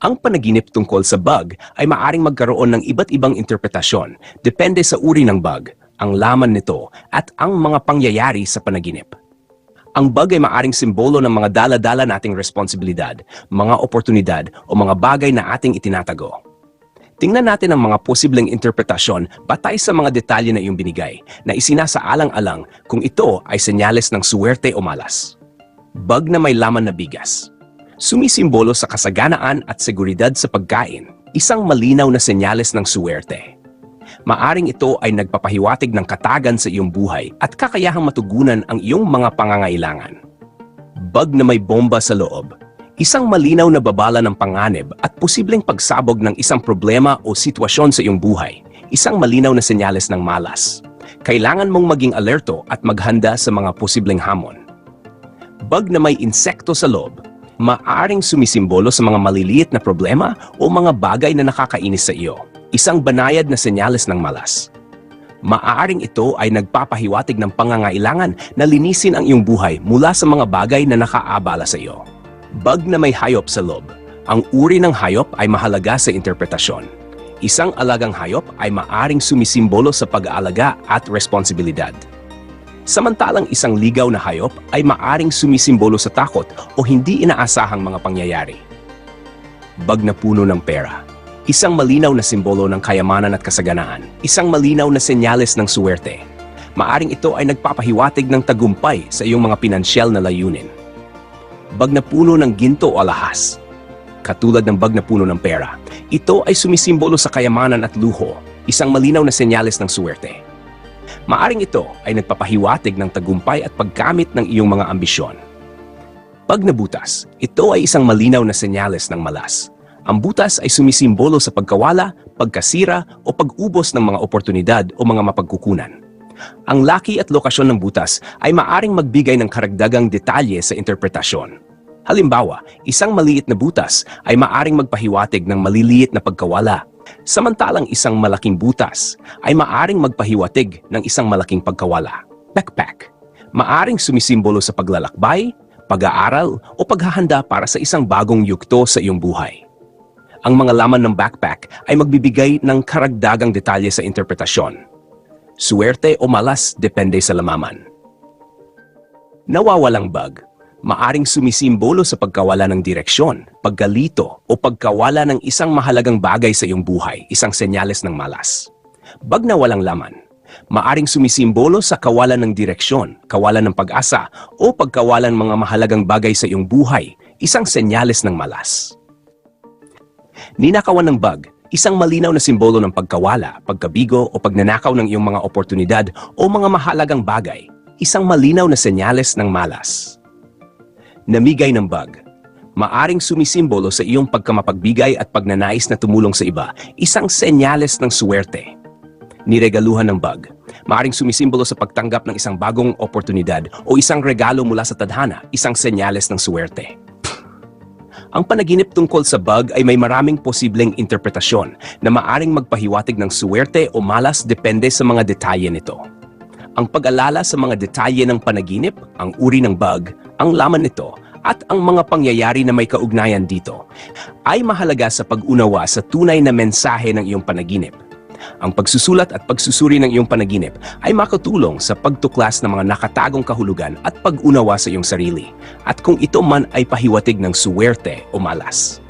Ang panaginip tungkol sa bug ay maaring magkaroon ng iba't ibang interpretasyon depende sa uri ng bug, ang laman nito at ang mga pangyayari sa panaginip. Ang bug ay maaring simbolo ng mga dala-dala nating responsibilidad, mga oportunidad o mga bagay na ating itinatago. Tingnan natin ang mga posibleng interpretasyon batay sa mga detalye na iyong binigay na isinasaalang-alang kung ito ay senyales ng suwerte o malas. Bug na may laman na bigas. Sumisimbolo sa kasaganaan at seguridad sa pagkain, isang malinaw na senyales ng suwerte. Maaring ito ay nagpapahiwatig ng katagan sa iyong buhay at kakayahang matugunan ang iyong mga pangangailangan. Bug na may bomba sa loob. Isang malinaw na babala ng panganib at posibleng pagsabog ng isang problema o sitwasyon sa iyong buhay. Isang malinaw na senyales ng malas. Kailangan mong maging alerto at maghanda sa mga posibleng hamon. Bug na may insekto sa loob. Maaring sumisimbolo sa mga maliliit na problema o mga bagay na nakakainis sa iyo. Isang banayad na senyales ng malas. Maaring ito ay nagpapahiwatig ng pangangailangan na linisin ang iyong buhay mula sa mga bagay na nakaabala sa iyo. Bug na may hayop sa loob. Ang uri ng hayop ay mahalaga sa interpretasyon. Isang alagang hayop ay maaring sumisimbolo sa pag-aalaga at responsibilidad. Samantalang isang ligaw na hayop ay maaring sumisimbolo sa takot o hindi inaasahang mga pangyayari. Bag na puno ng pera. Isang malinaw na simbolo ng kayamanan at kasaganaan. Isang malinaw na senyales ng suwerte. Maaring ito ay nagpapahiwatig ng tagumpay sa iyong mga pinansyal na layunin. Bag na puno ng ginto o alahas. Katulad ng bag na puno ng pera, ito ay sumisimbolo sa kayamanan at luho, isang malinaw na senyales ng suwerte. Maaring ito ay nagpapahiwatig ng tagumpay at paggamit ng iyong mga ambisyon. Pag nabutas, ito ay isang malinaw na senyales ng malas. Ang butas ay sumisimbolo sa pagkawala, pagkasira o pag-ubos ng mga oportunidad o mga mapagkukunan. Ang laki at lokasyon ng butas ay maaring magbigay ng karagdagang detalye sa interpretasyon. Halimbawa, isang maliit na butas ay maaring magpahiwatig ng maliliit na pagkawala, samantalang isang malaking butas ay maaring magpahiwatig ng isang malaking pagkawala. Backpack, maaring sumisimbolo sa paglalakbay, pag-aaral o paghahanda para sa isang bagong yugto sa iyong buhay. Ang mga laman ng backpack ay magbibigay ng karagdagang detalye sa interpretasyon. Suwerte o malas depende sa lamaman. Nawawalang bag, maaring sumisimbolo sa pagkawala ng direksyon, pagkalito o pagkawala ng isang mahalagang bagay sa iyong buhay, isang senyales ng malas. Bag na walang laman, maaring sumisimbolo sa kawalan ng direksyon, kawalan ng pag-asa o pagkawalan mga mahalagang bagay sa iyong buhay, isang senyales ng malas. Ninakawan ng bag, isang malinaw na simbolo ng pagkawala, pagkabigo o pagnanakaw ng iyong mga oportunidad o mga mahalagang bagay, isang malinaw na senyales ng malas. Namigay ng bag, maaring sumisimbolo sa iyong pagkamapagbigay at pagnanais na tumulong sa iba, isang senyales ng suwerte. Niregaluhan ng bag, maaring sumisimbolo sa pagtanggap ng isang bagong oportunidad o isang regalo mula sa tadhana, isang senyales ng suwerte. Ang panaginip tungkol sa bug ay may maraming posibleng interpretasyon na maaring magpahiwatig ng suwerte o malas depende sa mga detalye nito. Ang pag-alala sa mga detalye ng panaginip, ang uri ng bug, ang laman nito, at ang mga pangyayari na may kaugnayan dito ay mahalaga sa pag-unawa sa tunay na mensahe ng iyong panaginip. Ang pagsusulat at pagsusuri ng iyong panaginip ay makatulong sa pagtuklas ng mga nakatagong kahulugan at pag-unawa sa iyong sarili, at kung ito man ay pahiwatig ng suwerte o malas.